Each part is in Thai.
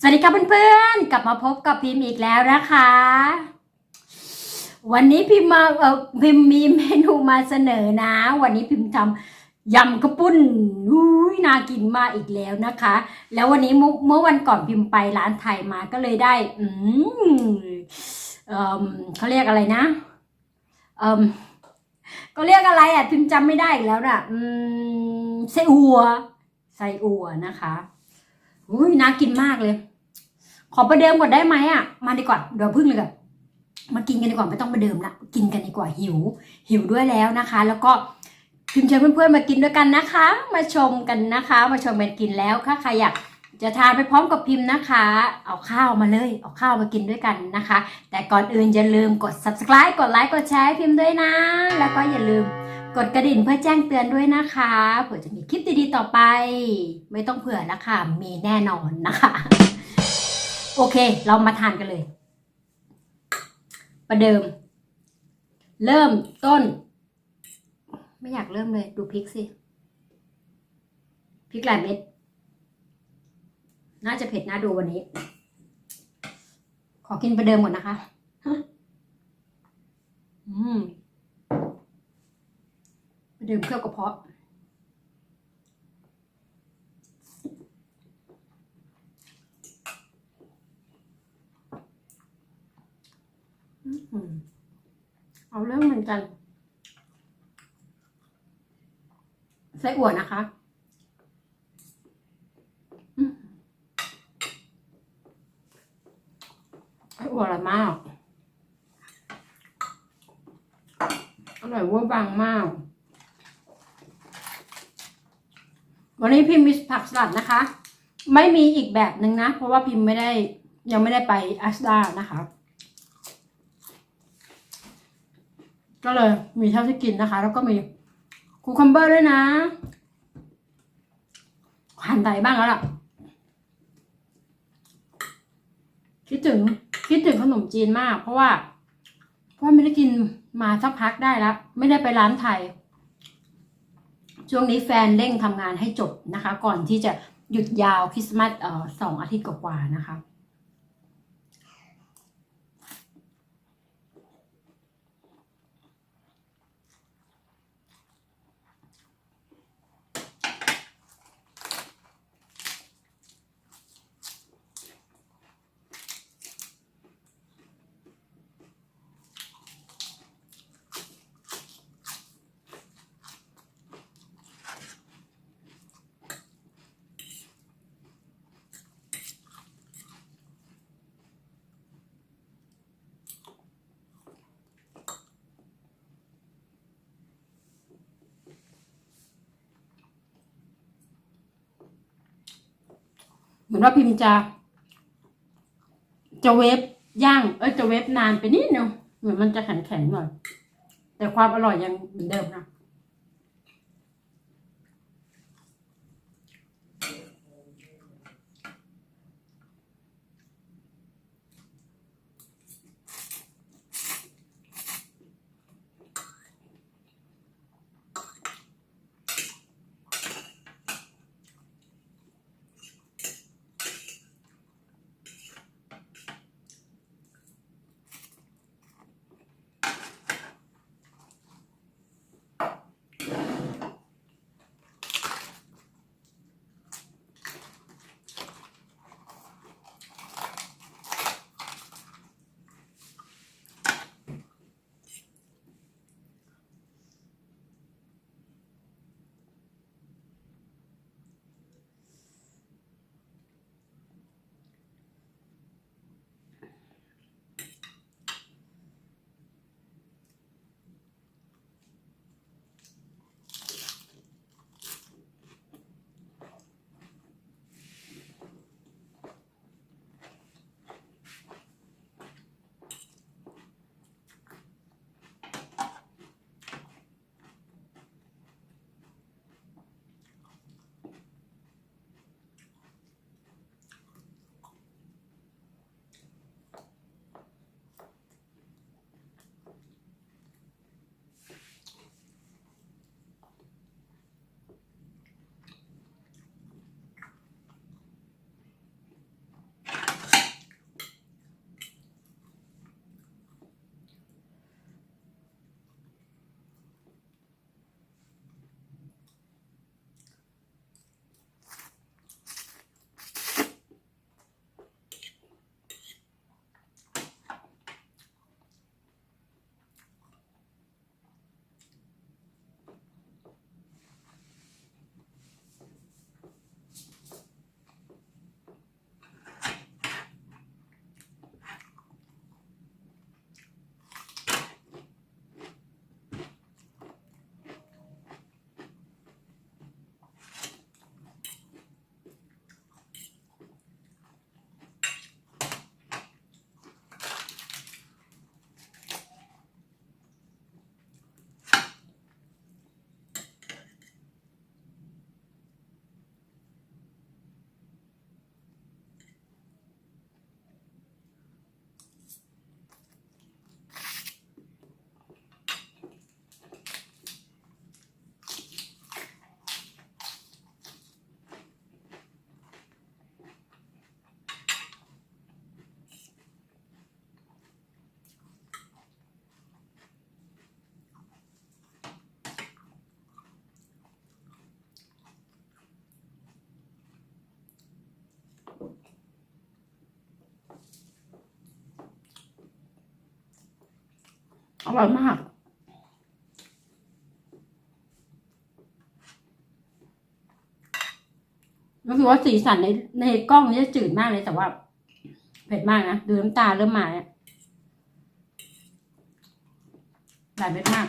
สวัสดีครับเพื่อนๆ กลับมาพบกับพิมพ์อีกแล้วนะคะ วันนี้พิมมาเออพิมมีเมนูมาเสนอนะ วันนี้พิมทำยำกระปุ้นอุ้ยน่ากินมากอีกแล้วนะคะ แล้ววันนี้เมื่อวันก่อนพิมพ์ไปร้านไทยมาก็เลยได้ อืมเออเขาเรียกอะไรนะเออก็เรียกอะไรอะพิมจำไม่ได้อีกแล้วน่ะ อืมไส้อัวไส้อัวนะคะอุ้ยน่ากินมากเลย ขอประเดิมก่อนได้ไหมอะ มาดีกว่าเดี๋ยวพึ่งเลยก่อนมากินกันดีกว่าไม่ต้องประเดิมละกินกันดีกว่าหิว หิวด้วยแล้วนะคะ แล้วก็พิมพ์เชิญเพื่อนๆมากินด้วยกันนะคะ มาชมกันนะคะ มาชมกันกินแล้วถ้าใครอยากจะทานไปพร้อมกับพิมพ์นะคะ เอาข้าวมาเลย เอาข้าวมากินด้วยกันนะคะ แต่ก่อนอื่นอย่าลืมกด subscribe กดไลค์ กดแชร์ให้พิมพ์ด้วยนะ แล้วก็อย่าลืมกดกระดิ่งเพื่อแจ้งเตือนด้วยนะคะ เผื่อจะมีคลิปดีๆต่อไป ไม่ต้องเผื่อล้วค่ะ มีแน่นอนนะคะ โอเค เรามาทานกันเลย ประเดิม เริ่มต้น ไม่อยากเริ่มเลย ดูพริกสิพริกหลายเม็ด น่าจะเผ็ดน่าดูวันนี้ ขอกินประเดิมก่อนนะคะ อืมดื่มเครื่องกระเพาะ อื้อหือ เอาเรื่องเหมือนกัน ไส้อั่วนะคะอื้อไส้อั่วอร่อยมาก อร่อยเวอร์บังมาก วันนี้พิมพ์มีผักสลัดนะคะ ไม่มีอีกแบบหนึ่งนะ เพราะว่าพิมพ์ไม่ได้ยังไม่ได้ไปอัสดานะคะ ก็เลยมีเท่าที่กินนะคะ แล้วก็มีคูคัมเบอร์ด้วยนะหั่นไตบ้างแล้วล่ะ คิดถึงคิดถึงขนมจีนมาก เพราะว่า เพราะไม่ได้กินมาสักพักได้แล้ว ไม่ได้ไปร้านไทย ช่วงนี้แฟนเร่งทำงานให้จบนะคะ ก่อนที่จะหยุดยาวคริสต์มาสสองอาทิตย์กว่าๆนะคะ เหมือนว่าพิมพ์จะ จะเวฟย่าง เอ้ยจะเวฟนานไปนิดนึงเหมือนมันจะแข็งแข็งๆหน่อย แต่ความอร่อยยังเหมือนเดิมนะ อร่อยมากรู้สึกว่าสีสันในในกล้องนี่จะจืดมากเลยแต่ว่า เผ็ดมากนะดูน้ำตาเริ่มมาแล้วหลายเผ็ดมาก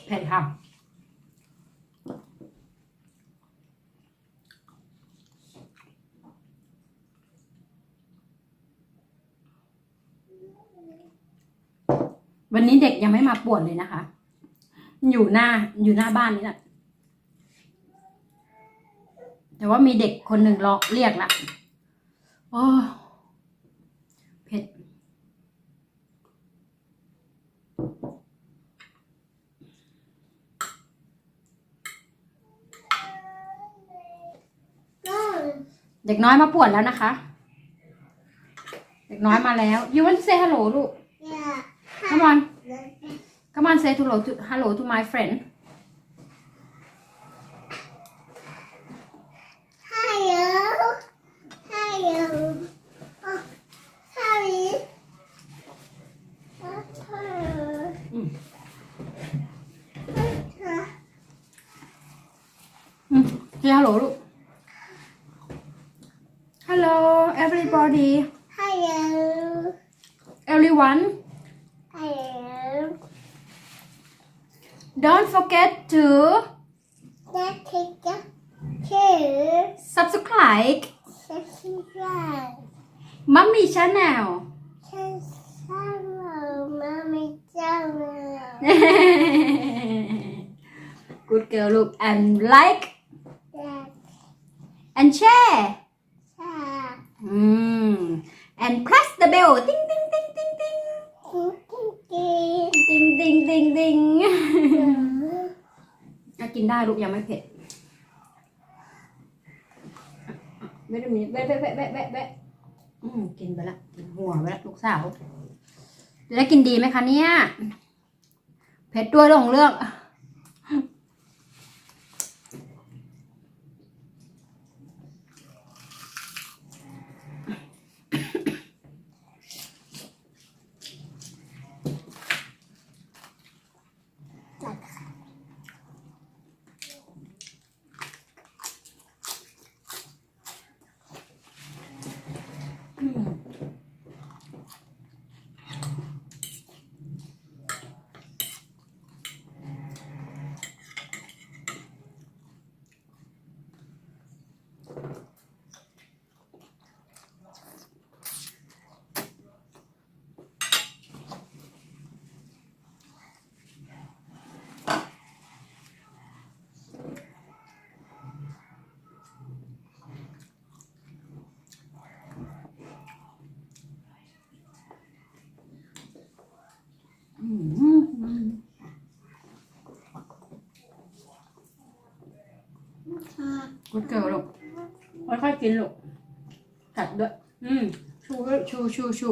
เผ็ดค่ะวันนี้เด็กยังไม่มาป่วนเลยนะคะ อยู่หน้าอยู่หน้าบ้านนี่แหละ แต่ว่ามีเด็กคนหนึ่งรอเรียกละโอ้เผ็ด เด็กน้อยมาป่วนแล้วนะคะ เด็กน้อยมาแล้ว you want to say hello ลูก Yeah. come on come on say hello to hello to my friend Hello. Hello. Oh, sorry. Oh, hello. Mm. Uh, อืม say hello ลูก everybody Hello. everyone Hello. don't forget to Let's take a two. subscribe Subscribe. mommy channel Subscribe. Mommy channel. good girl ลูก and like That's and share sad. อืม and press the bell ติ๊งติ๊งติ๊งติ๊งติ๊ง Cookie. ติ๊งติ๊งติ๊งติ๊งก็กินได้ลูกยังไม่เผ็ดไม่ได้มีแวะแวะแวะแวะแวะแวะอืมกินไปละกินหัวไปละลูกสาว จะได้กินดีไหมคะเนี่ย เผ็ดด้วยเรื่องของเรื่อง อืม กูเกิลลูกค่อยๆกินลูกกัดด้วย อืมชูด้วยชูชูชู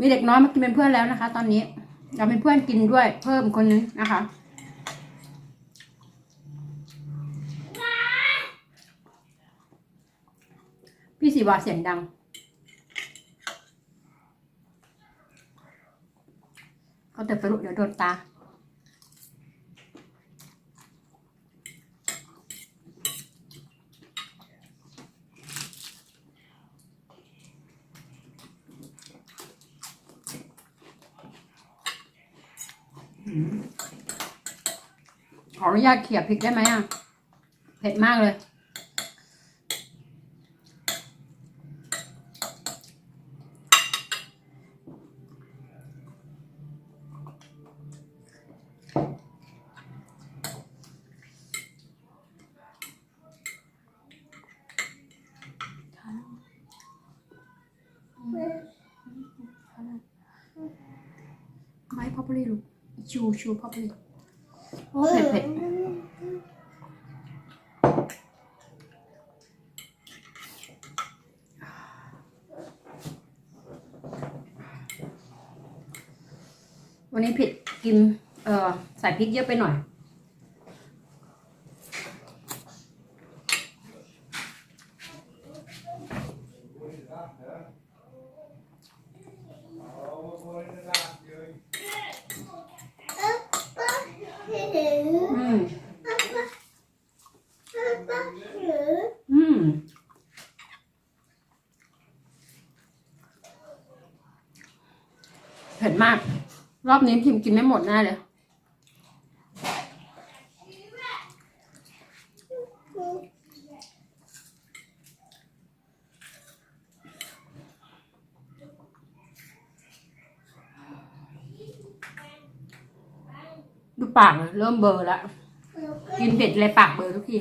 มีเด็กน้อยมากินเป็นเพื่อนแล้วนะคะ ตอนนี้ เราเป็นเพื่อนกินด้วย เพิ่มคนนึงนะคะ พี่สีวาเสียงดัง เขาเดินไปลุกเดี๋ยวโดนตา นุญาตเขี่ยพริกได้ไหมอะ เผ็ดมากเลยไม่พับปลีลูกชูชูพับปลี เผ็ดเผ็ดวันนี้ผิดกิน เออใส่พริกเยอะไปหน่อย Pappa hur? อืม Pappa, pappa hur? อืม เผ็ดมาก ร อบนี้พิมกินไม่หมดแน่เลย ดูปากเริ่มเบลอร์แล้วกินเผ็ดเลยปากเบลอร์ทุกที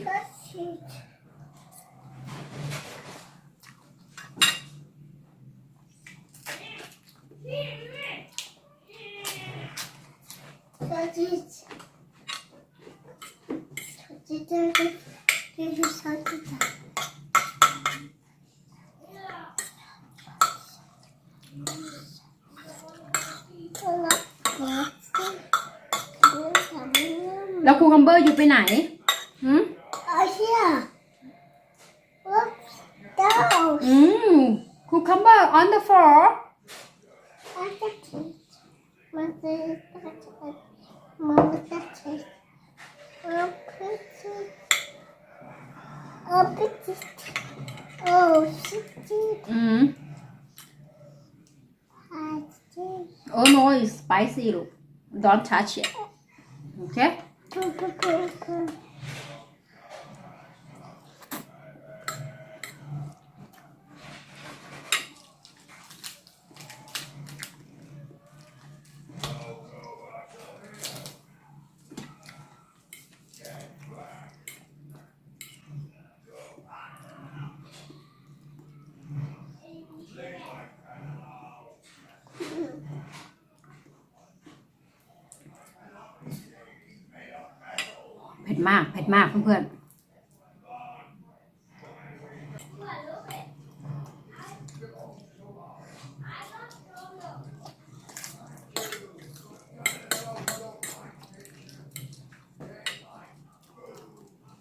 แล้วครูคัมเบอร์อยู่ไปไหนหืม Oh yeah. Look down. อืมครูคัมเบอร์ on the floor I touch it. Mother touch it. Mama touch it. I'll put it. I'll put it. Oh, shit. อืม I did. oh no it's spicy ลูก don't touch it okay 哥哥哥哥 มากเพื่อน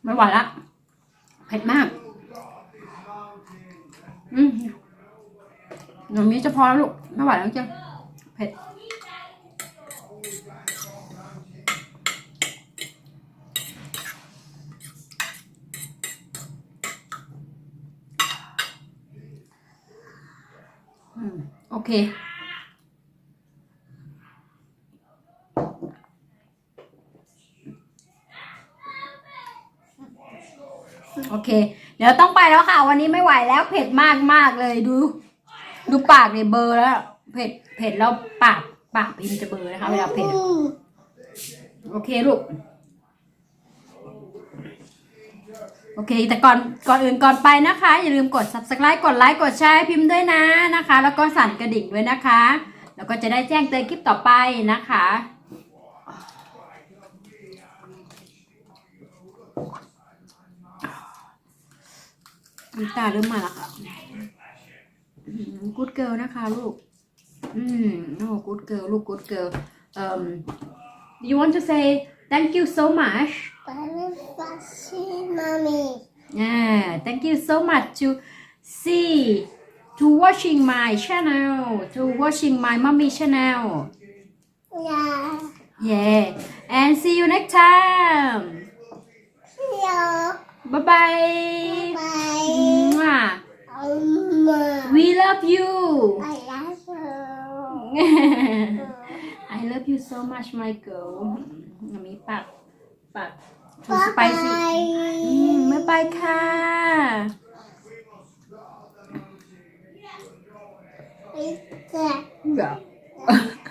ไม่ไหวละเผ็ดมาก อืมอย่างนี้จะพอแล้วลูก ไม่ไหวแล้วจริงเผ็ด โอเค โอเค เดี๋ยวต้องไปแล้วค่ะ วันนี้ไม่ไหวแล้วเผ็ดมากมากเลยดู ดูปากเนี่ยเบอร์แล้ว เผ็ดเผ็ดแล้วปากปากพิมจะเบอร์นะคะเวลาเผ็ด โอเคลูก โอเค แต่ก่อนก่อนอื่นก่อนไปนะคะ อย่าลืมกด subscribe กดไลค์กดแชร์พิมพ์ด้วยนะนะคะ แล้วก็สั่นกระดิ่งด้วยนะคะ แล้วก็จะได้แจ้งเตือนคลิปต่อไปนะคะ น้ำตาเริ่มมาแล้วค่ะกูดเกิลนะคะลูก อืมโอ้กูดเกิลลูกกูดเกิลเอ่อ you want to say thank you so much Very fussy, mommy. Yeah, thank you so much to see to watching my channel, to watching my mommy channel. Yeah. Yeah, and see you next time. Hello. Bye bye. Bye. Mwah. Um, We love you. I love you. I love you so much, Michael. มีปากปัก Bye สไปซี่อืม bye. บ๊ายบายค่ะ ไปกัน